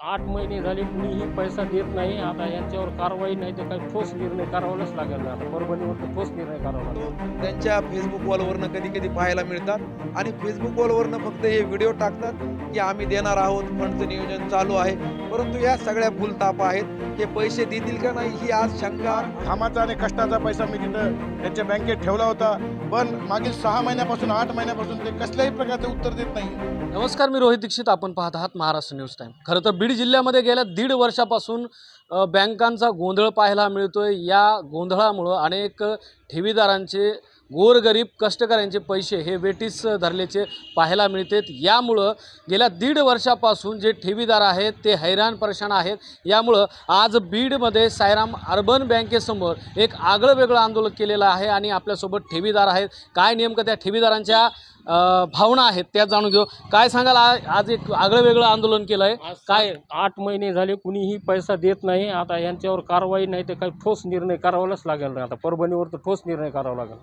आठ महिने झाले कुणीही पैसा देत नाही. आता यांच्यावर कारवाई नाही तर काही ठोस निर्णय करावाच लागेल आता परभणीवर तर ठोस निर्णय करावा लागेल. त्यांच्या फेसबुक वॉलवरनं कधी कधी पाहायला मिळतात आणि फेसबुक वॉलवरनं फक्त हे व्हिडिओ टाकतात की आम्ही देणार आहोत फंडचं नियोजन चालू आहे. परंतु या सगळ्या भूलतापा आहेत. हे पैसे देतील का नाही ही आज शंका. कामाचा आणि कष्टाचा पैसा मी तिथं त्यांच्या बँकेत ठेवला होता. पण मागील सहा महिन्यापासून आठ महिन्यापासून ते कसल्याही प्रकारचे उत्तर देत नाही. नमस्कार मी रोहित दीक्षित. आपण पाहत आहात महाराष्ट्र न्यूज टाईम खरं तर बीड जिल्ह्यामध्ये गेल्या दीड वर्षापासून बँकांचा गोंधळ पाहायला मिळतोय. या गोंधळामुळं अनेक ठेवीदारांचे गोरगरीब कष्टकऱ्यांचे पैसे हे वेटीस धरल्याचे पाहायला मिळतात. यामुळं गेल्या दीड वर्षापासून जे ठेवीदार आहेत ते हैराण परेशान आहेत. यामुळं आज बीडमध्ये सायराम अर्बन बँकेसमोर एक आगळं वेगळं आंदोलन केलेलं आहे आणि आपल्यासोबत ठेवीदार आहेत. काय नेमकं त्या ठेवीदारांच्या भावना आहेत त्या जाणून घेऊ. काय सांगाल आज एक आगळं वेगळं आंदोलन केलं आहे काय? आठ महिने झाले कुणीही पैसा देत नाही. आता यांच्यावर कारवाई नाही तर काही ठोस निर्णय करावाच लागेल आता परभणीवर तर ठोस निर्णय करावा लागेल.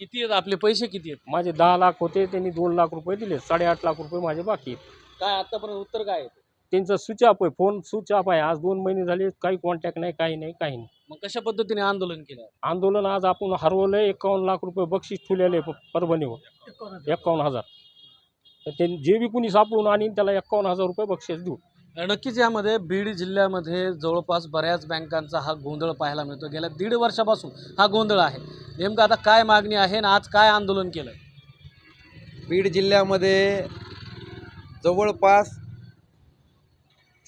किती आहेत आपले पैसे? किती आहेत? माझे दहा लाख होते त्यांनी दोन लाख रुपये दिले. साडेआठ लाख रुपये माझे बाकी आहेत. काय आतापर्यंत उत्तर काय आहे? त्यांचं स्विच ऑफ आहे फोन स्विच ऑफ आहे. आज दोन महिने झाले काही कॉन्टॅक्ट नाही काही नाही काही नाही. मग कशा पद्धतीने आंदोलन केलं? आंदोलन आज आपण हरवलं आहे एकावन्न लाख रुपये बक्षीस ठेवलेले आहे प- परभणीवर. एकावन्न हजार. तर ते जे बी कुणी सापडून आणीन त्याला एकावन्न हजार रुपये बक्षीस देऊ. नक्कीच यामध्ये बीड जिल्ह्यामध्ये जवळपास बऱ्याच बँकांचा हा गोंधळ पाहायला मिळतो. गेल्या दीड वर्षापासून हा गोंधळ आहे. नेमकं आता काय मागणी आहे आणि आज काय आंदोलन केलं बीड जिल्ह्यामध्ये जवळपास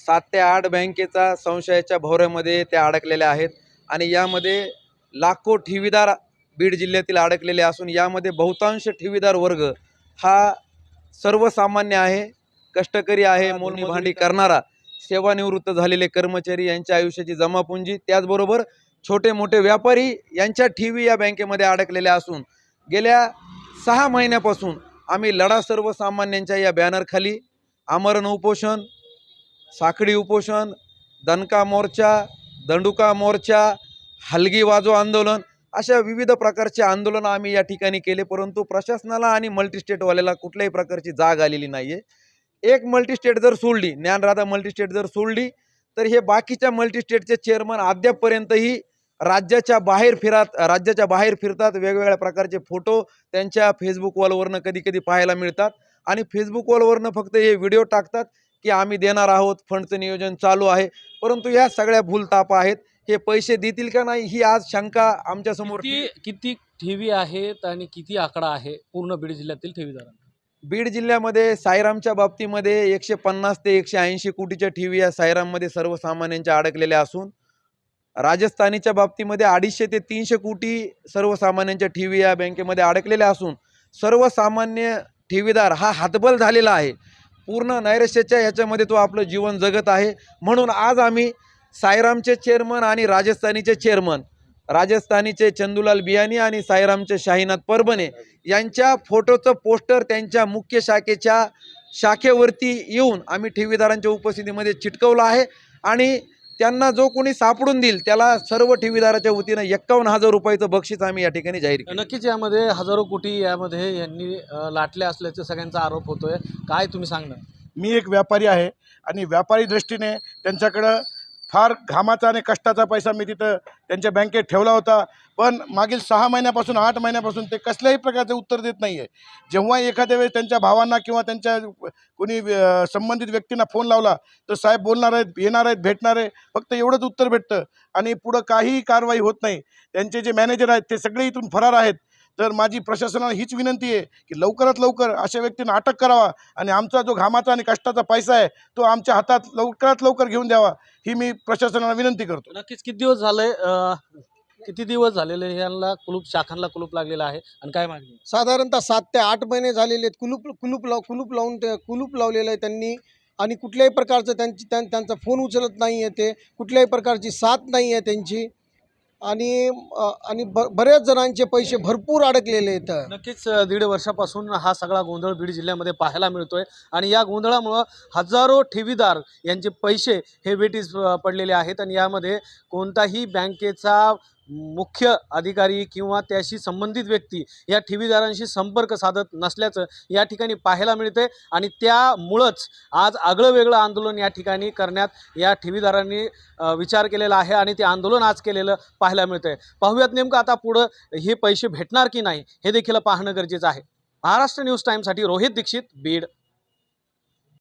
सात ते आठ बँकेचा संशयाच्या भोवऱ्यामध्ये त्या अडकलेल्या आहेत आणि यामध्ये लाखो ठेवीदार बीड जिल्ह्यातील अडकलेले असून यामध्ये बहुतांश ठेवीदार वर्ग हा सर्वसामान्य आहे कष्टकरी आहे मोलनी भांडी करणारा सेवानिवृत्त झालेले कर्मचारी यांच्या आयुष्याची जमापुंजी त्याचबरोबर छोटे मोठे व्यापारी यांच्या ठेवी या बँकेमध्ये अडकलेल्या असून गेल्या सहा महिन्यापासून आम्ही लढा सर्वसामान्यांच्या या बॅनरखाली आमरण उपोषण साखळी उपोषण दणका मोर्चा दंडुका मोर्चा हलगी वाजो आंदोलन अशा विविध प्रकारचे आंदोलनं आम्ही या ठिकाणी केले परंतु प्रशासनाला आणि मल्टीस्टेटवाल्याला कुठल्याही प्रकारची जाग आलेली नाही आहे एक मल्टीस्टेट जर सोडली ज्ञानराधा मल्टीस्टेट जर सोडली तर हे बाकीच्या मल्टीस्टेटचे चेअरमन अद्यापपर्यंतही राज्याच्या बाहेर फिरात राज्याच्या बाहेर फिरतात वेगवेगळ्या प्रकारचे फोटो त्यांच्या फेसबुक वॉलवरनं कधी कधी पाहायला मिळतात आणि फेसबुक वॉलवरनं फक्त हे व्हिडिओ टाकतात. की आम्ही देणार आहोत फंडचं नियोजन चालू आहे. परंतु या सगळ्या भूलतापा आहेत. हे पैसे देतील का नाही ही आज शंका आमच्यासमोर किती किती ठेवी आहेत आणि किती आकडा आहे? पूर्ण बीड जिल्ह्यातील ठेवीदारांचा बीड जिल्ह्यामध्ये सायरामच्या बाबतीमध्ये एकशे पन्नास ते एकशे ऐंशी कोटीच्या ठेवी या सायराममध्ये सर्वसामान्यांच्या अडकलेल्या असून राजस्थानीच्या बाबतीमध्ये अडीचशे ते तीनशे कोटी सर्वसामान्यांच्या ठेवी या बँकेमध्ये अडकलेल्या असून सर्वसामान्य ठेवीदार हा हातबल झालेला आहे. पूर्ण नैराश्याच्या ह्याच्यामध्ये तो आपलं जीवन जगत आहे. म्हणून आज आम्ही सायरामचे चेअरमन आणि राजस्थानीचे चेअरमन राजस्थानीचे चंदूलाल बियानी आणि सायरामचे शाहीनाथ परबने यांच्या फोटोचं पोस्टर त्यांच्या मुख्य शाखेच्या शाखेवरती येऊन आम्ही ठेवीदारांच्या उपस्थितीमध्ये चिटकवलं आहे. आणि त्यांना जो कोणी सापडून देईल त्याला सर्व ठेवीदाराच्या वतीनं एक्कावन्न हजार रुपयाचं बक्षीस आम्ही या ठिकाणी जाहीर केलं. नक्कीच यामध्ये हजारो कोटी यामध्ये यांनी लाटले असल्याचा सगळ्यांचा आरोप होतोय. काय तुम्ही सांगणार? मी एक व्यापारी आहे आणि व्यापारी दृष्टीने त्यांच्याकडं फार घामाचा आणि कष्टाचा पैसा मी तिथं त्यांच्या बँकेत ठेवला होता. पण मागील सहा महिन्यापासून आठ महिन्यापासून ते कसल्याही प्रकारचे उत्तर देत नाही आहे जेव्हा एखाद्या वेळेस त्यांच्या भावांना किंवा त्यांच्या कोणी संबंधित व्यक्तींना फोन लावला तर साहेब बोलणार आहेत येणार आहेत भेटणार आहे फक्त एवढंच उत्तर भेटतं. आणि पुढं काहीही कारवाई होत नाही. त्यांचे जे मॅनेजर आहेत ते सगळे इथून फरार आहेत. तर माझी प्रशासनाला हीच विनंती आहे की लवकरात लवकर अशा व्यक्तींना अटक करावा आणि आमचा जो घामाचा आणि कष्टाचा पैसा आहे तो आमच्या हातात लवकरात लवकर घेऊन द्यावा ही मी प्रशासनाला विनंती करतो. नक्कीच किती दिवस झाले किती दिवस झालेले यांना कुलूप शाखांना कुलूप लागलेलं आहे आणि काय मागणी? साधारणतः सात ते आठ महिने झालेले आहेत. कुलूप कुलूप लाव कुलूप लावून ते कुलूप लावलेलं आहे त्यांनी आणि कुठल्याही प्रकारचं त्यांची त्यां त्यांचा फोन उचलत नाही आहे ते. कुठल्याही प्रकारची साथ नाही आहे त्यांची. आणि आणि ब बऱ्याच जणांचे पैसे भरपूर अडकलेले आहेत. नक्कीच दीड वर्षापासून हा सगळा गोंधळ बीड जिल्ह्यामध्ये पाहायला मिळतोय. आणि या गोंधळामुळं हजारो ठेवीदार यांचे पैसे हे वेटीस पडलेले आहेत. आणि यामध्ये कोणताही बँकेचा मुख्य अधिकारी किंवा त्याशी संबंधित व्यक्ती या ठेवीदारांशी संपर्क साधत नसल्याचं या ठिकाणी पाहायला मिळते आणि त्यामुळंच आज आगळं वेगळं आंदोलन या ठिकाणी करण्यात या ठेवीदारांनी विचार केलेला आहे आणि ते आंदोलन आज केलेलं पाहायला मिळतंय. पाहूयात नेमकं आता पुढं हे पैसे भेटणार की नाही हे देखील पाहणं गरजेचं आहे. महाराष्ट्र न्यूज टाईमसाठी रोहित दीक्षित बीड.